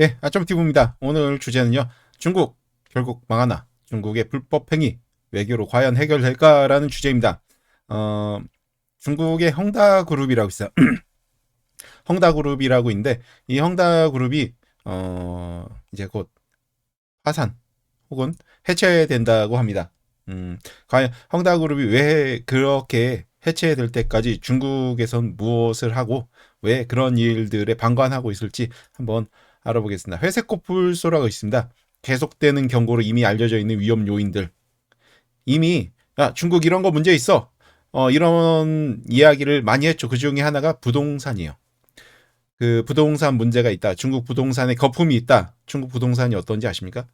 네, 아점티브입니다. 오늘 주제는요. 중국 결국 망하나? 중국의 불법 행위 외교로 과연 해결될까라는 주제입니다. 어, 중국의 헝다 그룹이라고 있어요. 헝다 그룹이라고 있는데 이 헝다 그룹이 어, 이제 곧 파산 혹은 해체된다고 합니다. 음, 과연 헝다 그룹이 왜 그렇게 해체될 때까지 중국에선 무엇을 하고 왜 그런 일들에 방관하고 있을지 한번 알아보겠습니다. 회색 코뿔소라고 있습니다. 계속되는 경고로 이미 알려져 있는 위험 요인들. 이미 야, 중국 이런 거 문제 있어. 어, 이런 이야기를 많이 했죠. 그 중에 하나가 부동산이에요. 그 부동산 문제가 있다. 중국 부동산에 거품이 있다. 중국 부동산이 어떤지 아십니까?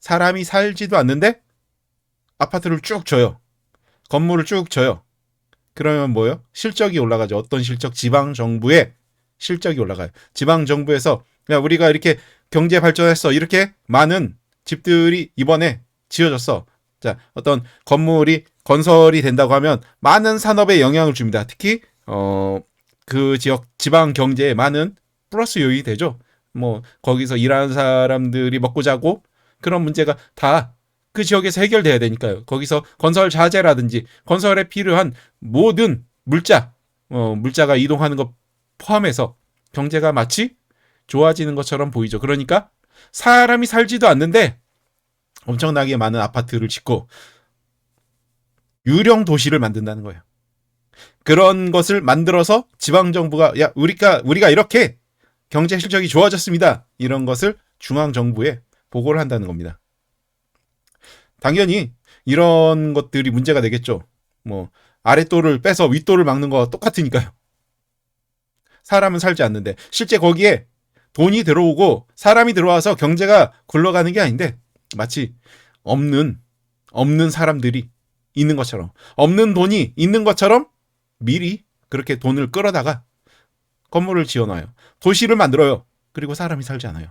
사람이 살지도 않는데 아파트를 쭉 줘요. 건물을 쭉 줘요. 그러면 뭐요? 실적이 올라가죠. 어떤 실적? 지방 정부의 실적이 올라가요. 지방 정부에서 야 우리가 이렇게 경제 발전했어. 이렇게 많은 집들이 이번에 지어졌어. 자 어떤 건물이 건설이 된다고 하면 많은 산업에 영향을 줍니다. 특히 어 그 지역 지방 경제에 많은 플러스 요인이 되죠. 뭐 거기서 일하는 사람들이 먹고 자고 그런 문제가 다 그 지역에서 해결돼야 되니까요. 거기서 건설 자재라든지 건설에 필요한 모든 물자, 어, 물자가 이동하는 것 포함해서 경제가 마치 좋아지는 것처럼 보이죠. 그러니까 사람이 살지도 않는데 엄청나게 많은 아파트를 짓고 유령 도시를 만든다는 거예요. 그런 것을 만들어서 지방 정부가 야 우리가 우리가 이렇게 경제 실적이 좋아졌습니다. 이런 것을 중앙 정부에 보고를 한다는 겁니다. 당연히 이런 것들이 문제가 되겠죠. 뭐 아랫돌을 빼서 윗돌을 막는 거와 똑같으니까요. 사람은 살지 않는데 실제 거기에 돈이 들어오고 사람이 들어와서 경제가 굴러가는 게 아닌데 마치 없는 없는 사람들이 있는 것처럼 없는 돈이 있는 것처럼 미리 그렇게 돈을 끌어다가 건물을 지어놔요. 도시를 만들어요. 그리고 사람이 살지 않아요.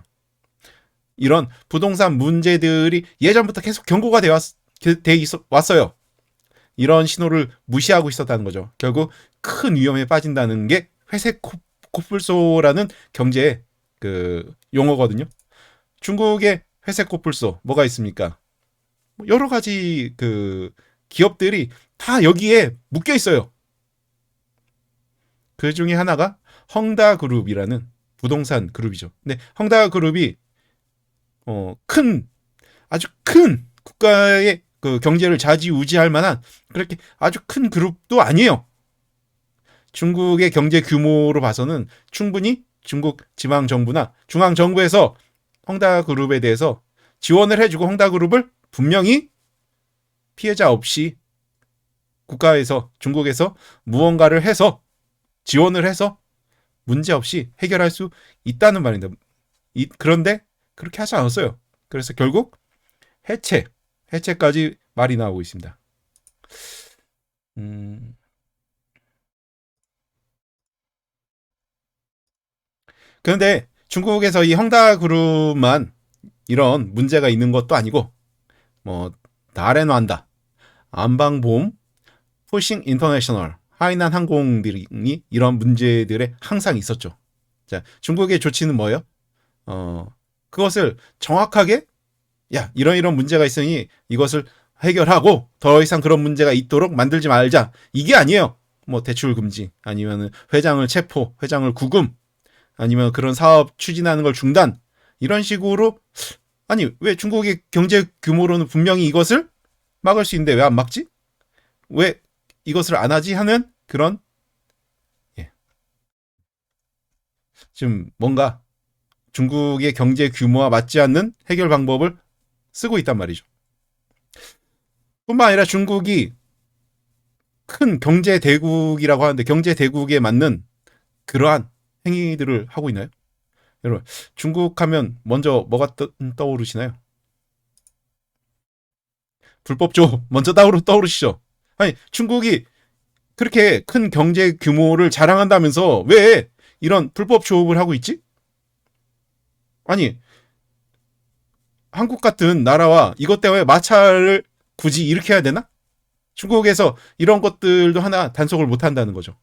이런 부동산 문제들이 예전부터 계속 경고가 있어, 왔어요. 이런 신호를 무시하고 있었다는 거죠. 결국 큰 위험에 빠진다는 게 회색 코, 코뿔소라는 경제의 그 용어거든요. 중국의 회색 코뿔소 뭐가 있습니까? 뭐 여러 가지 그 기업들이 다 여기에 묶여 있어요. 그 중에 하나가 헝다 그룹이라는 부동산 그룹이죠. 근데 헝다 그룹이 어, 큰 아주 큰 국가의 그 경제를 좌지우지할 만한 그렇게 아주 큰 그룹도 아니에요. 중국의 경제 규모로 봐서는 충분히 중국 지방 정부나 중앙 정부에서 헝다 그룹에 대해서 지원을 해주고 헝다 그룹을 분명히 피해자 없이 국가에서 중국에서 무언가를 해서 지원을 해서 문제 없이 해결할 수 있다는 말입니다. 이, 그런데 그렇게 하지 않았어요. 그래서 결국 해체, 해체까지 말이 나오고 있습니다. 음... 그런데 중국에서 이 헝다 그룹만 이런 문제가 있는 것도 아니고 뭐 다렌완다, 안방보험, 포싱 인터내셔널, 하이난 항공들이 이런 문제들에 항상 있었죠. 자, 중국의 조치는 뭐예요? 어, 그것을 정확하게 야, 이런 이런 문제가 있으니 이것을 해결하고 더 이상 그런 문제가 있도록 만들지 말자. 이게 아니에요. 뭐 대출 금지 아니면 회장을 체포, 회장을 구금 아니면 그런 사업 추진하는 걸 중단 이런 식으로 아니 왜 중국의 경제 규모로는 분명히 이것을 막을 수 있는데 왜 안 막지? 왜 이것을 안 하지 하는 그런 예. 지금 뭔가 중국의 경제 규모와 맞지 않는 해결 방법을 쓰고 있단 말이죠. 뿐만 아니라 중국이 큰 경제 대국이라고 하는데 경제 대국에 맞는 그러한 행위들을 하고 있나요? 여러분, 중국 하면 먼저 뭐가 떠, 떠오르시나요? 불법조 먼저 떠오르, 떠오르시죠? 아니, 중국이 그렇게 큰 경제 규모를 자랑한다면서 왜 이런 불법 조업을 하고 있지? 아니, 한국 같은 나라와 이것 때문에 마찰을 굳이 해야 되나? 중국에서 이런 것들도 하나 단속을 못 한다는 거죠.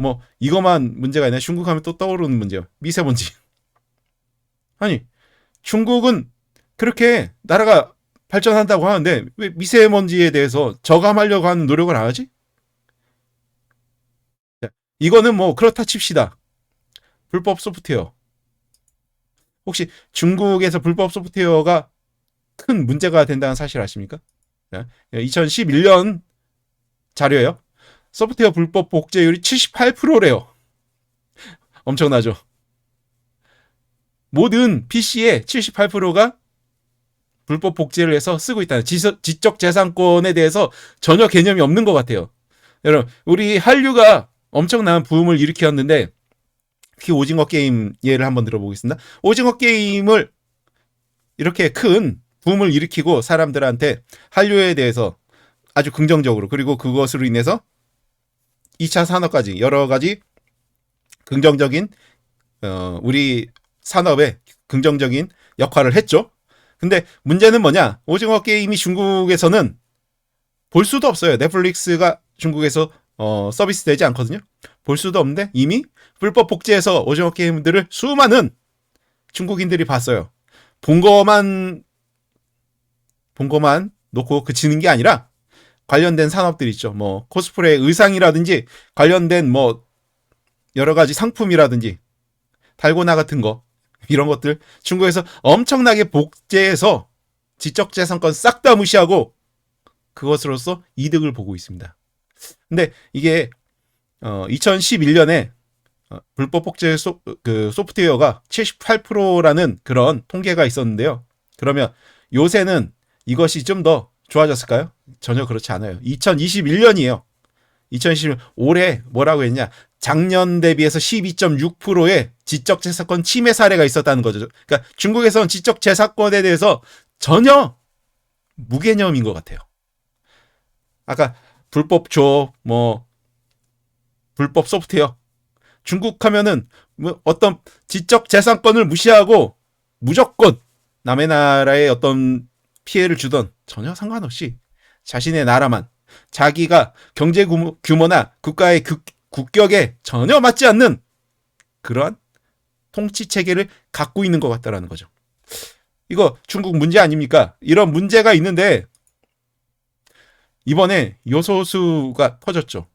뭐, 이것만 문제가 아니라 중국 하면 또 떠오르는 문제요. 미세먼지. 아니, 중국은 그렇게 나라가 발전한다고 하는데 왜 미세먼지에 대해서 저감하려고 하는 노력을 안 하지? 자, 이거는 뭐 그렇다 칩시다. 불법 소프트웨어. 혹시 중국에서 불법 소프트웨어가 큰 문제가 된다는 사실 아십니까? 2011년 자료예요. 소프트웨어 불법 복제율이 78%래요. 엄청나죠? 모든 PC의 78%가 불법 복제를 해서 쓰고 있다는 지적, 재산권에 대해서 전혀 개념이 없는 것 같아요. 여러분, 우리 한류가 엄청난 부음을 일으켰는데 특히 오징어 게임 예를 한번 들어보겠습니다. 오징어 게임을 이렇게 큰 붐을 일으키고 사람들한테 한류에 대해서 아주 긍정적으로 그리고 그것으로 인해서 2차 산업까지 여러 가지 긍정적인 어, 우리 산업에 긍정적인 역할을 했죠. 근데 문제는 뭐냐? 오징어 게임이 중국에서는 볼 수도 없어요. 넷플릭스가 중국에서 어, 서비스 되지 않거든요. 볼 수도 없는데 이미 불법 복제해서 오징어 게임들을 수많은 중국인들이 봤어요. 본 거만 본 거만 놓고 그치는 게 아니라 관련된 산업들 있죠. 뭐 코스프레 의상이라든지 관련된 뭐 여러 가지 상품이라든지 달고나 같은 거 이런 것들 중국에서 엄청나게 복제해서 지적재산권 싹 다 무시하고 그것으로서 이득을 보고 있습니다. 근데 이게 어 2011년에 어, 불법 복제 소, 그 소프트웨어가 78%라는 그런 통계가 있었는데요. 그러면 요새는 이것이 좀 더 좋아졌을까요? 전혀 그렇지 않아요. 2021년이에요. 2021년 올해 뭐라고 했냐? 작년 대비해서 12.6%의 지적 재산권 침해 사례가 있었다는 거죠. 그러니까 중국에서는 지적 재산권에 대해서 전혀 무개념인 것 같아요. 아까 불법 조, 뭐 불법 소프트웨어. 중국 하면은 뭐 어떤 지적 재산권을 무시하고 무조건 남의 나라에 어떤 피해를 주던 전혀 상관없이 자신의 나라만 자기가 경제 규모나 국가의 국, 국격에 전혀 맞지 않는 그러한 통치 체계를 갖고 있는 것 같다라는 거죠. 이거 중국 문제 아닙니까? 이런 문제가 있는데 이번에 요소수가 터졌죠.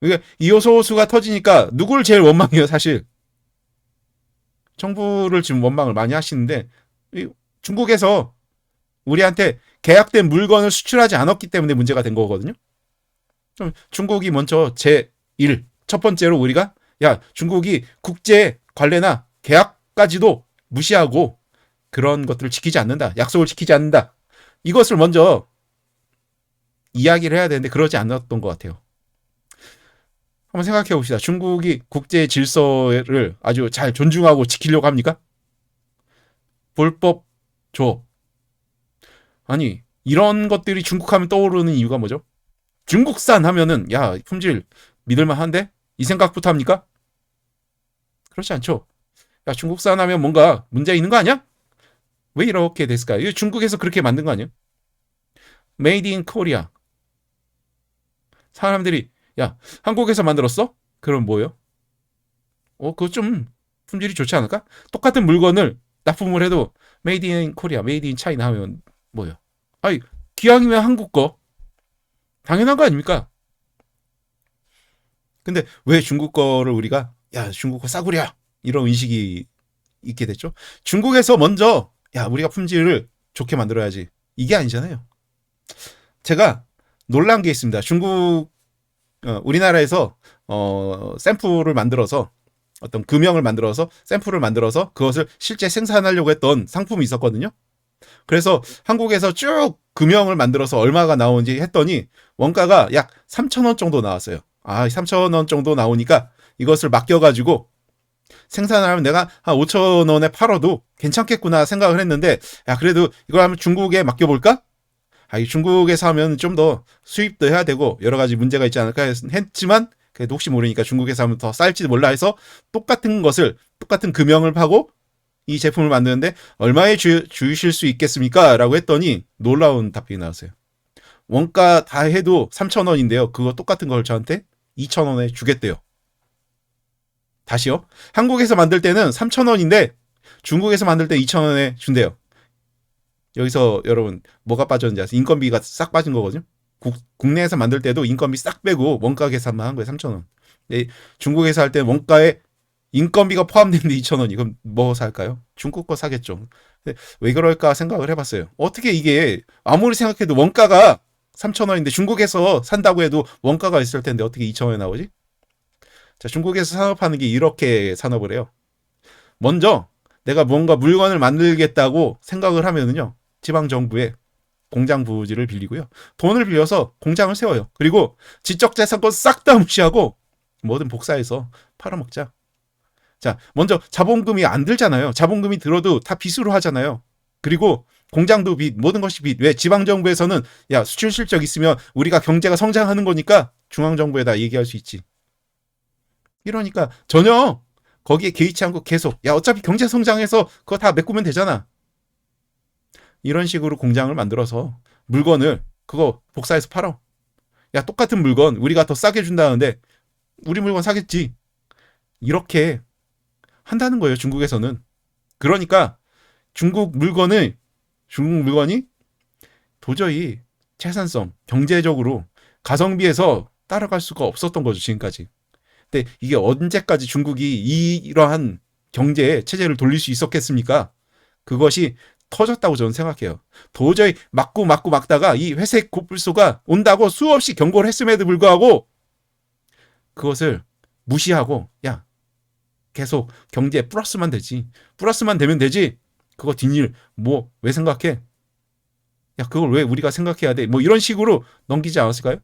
그러니까 이 요소수가 터지니까 누구를 제일 원망해요, 사실. 정부를 지금 원망을 많이 하시는데 중국에서 우리한테 계약된 물건을 수출하지 않았기 때문에 문제가 된 거거든요. 좀 중국이 먼저 제1, 첫 번째로 우리가 야, 중국이 국제 관례나 계약까지도 무시하고 그런 것들을 지키지 않는다. 약속을 지키지 않는다. 이것을 먼저 이야기를 해야 되는데 그러지 않았던 것 같아요. 한번 생각해 봅시다. 중국이 국제 질서를 아주 잘 존중하고 지키려고 합니까? 불법 줘. 아니, 이런 것들이 중국 하면 떠오르는 이유가 뭐죠? 중국산 하면은, 야, 품질 믿을만 한데? 이 생각부터 합니까? 그렇지 않죠. 야, 중국산 하면 뭔가 문제 있는 거 아니야? 왜 이렇게 됐을까요? 중국에서 그렇게 만든 거 아니에요? 메이드 인 코리아. 사람들이, 야, 한국에서 만들었어? 그럼 뭐예요? 어, 그거 좀 품질이 좋지 않을까? 똑같은 물건을 납품을 해도 메이드 인 코리아, 메이드 인 차이나 하면 뭐예요? 아니, 기왕이면 한국 거. 당연한 거 아닙니까? 근데 왜 중국 거를 우리가 야, 중국 거 싸구려. 이런 인식이 있게 됐죠. 중국에서 먼저 야, 우리가 품질을 좋게 만들어야지. 이게 아니잖아요. 제가 놀란 게 있습니다. 중국 어, 우리나라에서 어, 샘플을 만들어서 어떤 금형을 만들어서 샘플을 만들어서 그것을 실제 생산하려고 했던 상품이 있었거든요. 그래서 한국에서 쭉 금형을 만들어서 얼마가 나오는지 했더니 원가가 약 3,000원 정도 나왔어요. 아, 3,000원 정도 나오니까 이것을 맡겨가지고 생산을 하면 내가 한 5,000원에 팔아도 괜찮겠구나 생각을 했는데, 야, 그래도 이걸 하면 중국에 맡겨볼까? 아, 이 중국에서 하면 좀 더 수입도 해야 되고 여러 가지 문제가 있지 않을까 했지만 그래도 혹시 모르니까 중국에서 하면 더 쌀지도 몰라 해서 똑같은 것을 똑같은 금형을 파고 이 제품을 만드는데 얼마에 주, 주실 수 있겠습니까? 라고 했더니 놀라운 답변이 나왔어요. 원가 다 해도 3,000원인데요. 그거 똑같은 걸 저한테 2,000원에 주겠대요. 다시요. 한국에서 만들 때는 3,000원인데 중국에서 만들 때 2,000원에 준대요. 여기서 여러분 뭐가 빠졌는지 아세요? 인건비가 싹 빠진 거거든요. 국, 국내에서 만들 때도 인건비 싹 빼고 원가 계산만 한 거예요. 3,000원. 네, 중국에서 할때 원가에 인건비가 포함되는데 2,000원이 그럼 뭐 살까요? 중국 거 사겠죠. 왜 그럴까 생각을 해봤어요. 어떻게 이게 아무리 생각해도 원가가 3,000원인데 중국에서 산다고 해도 원가가 있을 텐데 어떻게 2,000원에 나오지? 자, 중국에서 산업하는 게 이렇게 산업을 해요. 먼저 내가 뭔가 물건을 만들겠다고 생각을 하면은요. 지방 정부에 공장 부지를 빌리고요. 돈을 빌려서 공장을 세워요. 그리고 지적 재산권 싹 다 무시하고 뭐든 복사해서 팔아먹자. 자, 먼저 자본금이 안 들잖아요. 자본금이 들어도 다 빚으로 하잖아요. 그리고 공장도 빚, 모든 것이 빚. 왜 지방정부에서는 야, 수출 실적 있으면 우리가 경제가 성장하는 거니까 중앙정부에다 얘기할 수 있지. 이러니까 전혀 거기에 개의치 않고 계속 야, 어차피 경제 성장해서 그거 다 메꾸면 되잖아. 이런 식으로 공장을 만들어서 물건을 그거 복사해서 팔어. 야, 똑같은 물건 우리가 더 싸게 준다는데 우리 물건 사겠지. 이렇게 한다는 거예요, 중국에서는. 그러니까 중국 물건을 중국 물건이 도저히 채산성, 경제적으로 가성비에서 따라갈 수가 없었던 거죠, 지금까지. 근데 이게 언제까지 중국이 이러한 경제 체제를 돌릴 수 있었겠습니까? 그것이 터졌다고 저는 생각해요. 도저히 막고 막고 막다가 이 회색 고불소가 온다고 수없이 경고를 했음에도 불구하고 그것을 무시하고 야 계속 경제에 플러스만 되지 플러스만 되면 되지 그거 뒷일 뭐 왜 생각해? 야 그걸 왜 우리가 생각해야 돼? 뭐 이런 식으로 넘기지 않았을까요?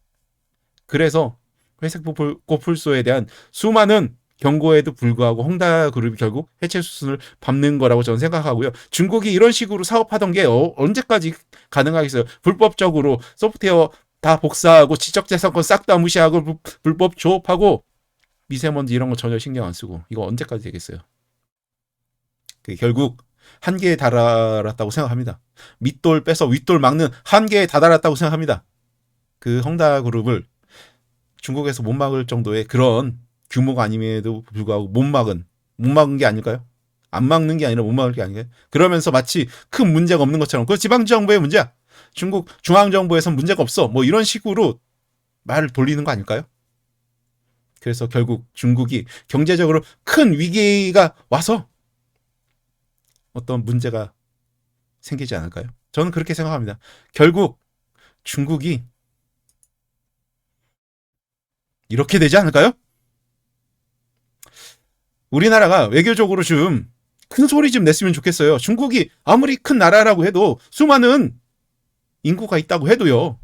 그래서 회색 고풀- 고풀소에 대한 수많은 경고에도 불구하고 홍다 그룹이 결국 해체 수순을 밟는 거라고 저는 생각하고요. 중국이 이런 식으로 사업하던 게 어- 언제까지 가능하겠어요? 불법적으로 소프트웨어 다 복사하고 지적재산권 싹 다 무시하고 불- 불법 조업하고 미세먼지 이런 거 전혀 신경 안 쓰고 이거 언제까지 되겠어요? 결국 한계에 달았다고 생각합니다. 밑돌 빼서 윗돌 막는 한계에 다다랐다고 생각합니다. 그 헝다 그룹을 중국에서 못 막을 정도의 그런 규모가 아님에도 불구하고 못 막은 못 막은 게 아닐까요? 안 막는 게 아니라 못 막을 게 아닌가요? 그러면서 마치 큰 문제가 없는 것처럼 그 지방 정부의 문제야. 중국 중앙 정부에선 문제가 없어. 뭐 이런 식으로 말을 돌리는 거 아닐까요? 그래서 결국 중국이 경제적으로 큰 위기가 와서 어떤 문제가 생기지 않을까요? 저는 그렇게 생각합니다. 결국 중국이 이렇게 되지 않을까요? 우리나라가 외교적으로 좀 큰 소리 좀 냈으면 좋겠어요. 중국이 아무리 큰 나라라고 해도 수많은 인구가 있다고 해도요.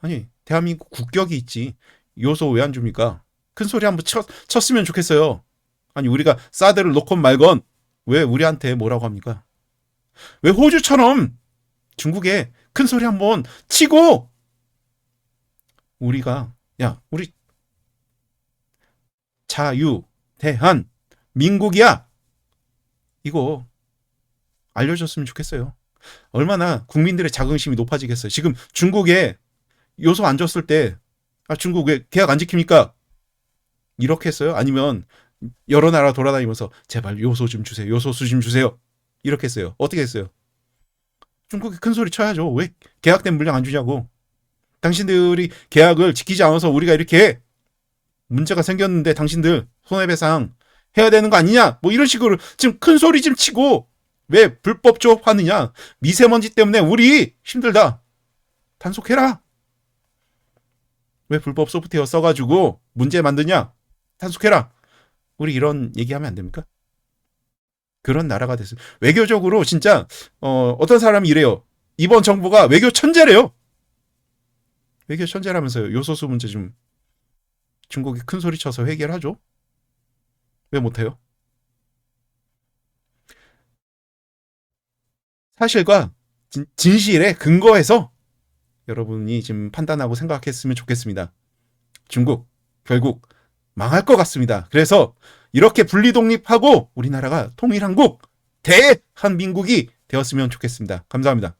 아니, 대한민국 국격이 있지. 요소 왜 안 줍니까? 큰 소리 한번 쳤, 쳤으면 좋겠어요. 아니, 우리가 사드를 놓건 말건 왜 우리한테 뭐라고 합니까? 왜 호주처럼 중국에 큰 소리 한번 치고 우리가 야, 우리 자유 대한 민국이야. 이거 알려줬으면 좋겠어요. 얼마나 국민들의 자긍심이 높아지겠어요. 지금 중국에 요소 안 줬을 때, 아, 중국 왜 계약 안 지킵니까? 이렇게 했어요? 아니면 여러 나라 돌아다니면서 제발 요소 좀 주세요. 요소수 좀 주세요. 이렇게 했어요. 어떻게 했어요? 중국이 큰 소리 쳐야죠. 왜 계약된 물량 안 주냐고. 당신들이 계약을 지키지 않아서 우리가 이렇게 문제가 생겼는데 당신들 손해배상 해야 되는 거 아니냐? 뭐 이런 식으로 지금 큰 소리 좀 치고 왜 불법 조업하느냐? 미세먼지 때문에 우리 힘들다. 단속해라. 왜 불법 소프트웨어 써가지고 문제 만드냐? 단속해라. 우리 이런 얘기하면 안 됩니까? 그런 나라가 됐어요. 외교적으로 진짜 어, 어떤 사람이 이래요. 이번 정부가 외교 천재래요. 외교 천재라면서요. 요소수 문제 좀 중국이 큰 소리 쳐서 해결하죠. 왜 못해요? 사실과 진, 진실에 근거해서 여러분이 지금 판단하고 생각했으면 좋겠습니다. 중국 결국 망할 것 같습니다. 그래서 이렇게 분리 독립하고 우리나라가 통일한국 대한민국이 되었으면 좋겠습니다. 감사합니다.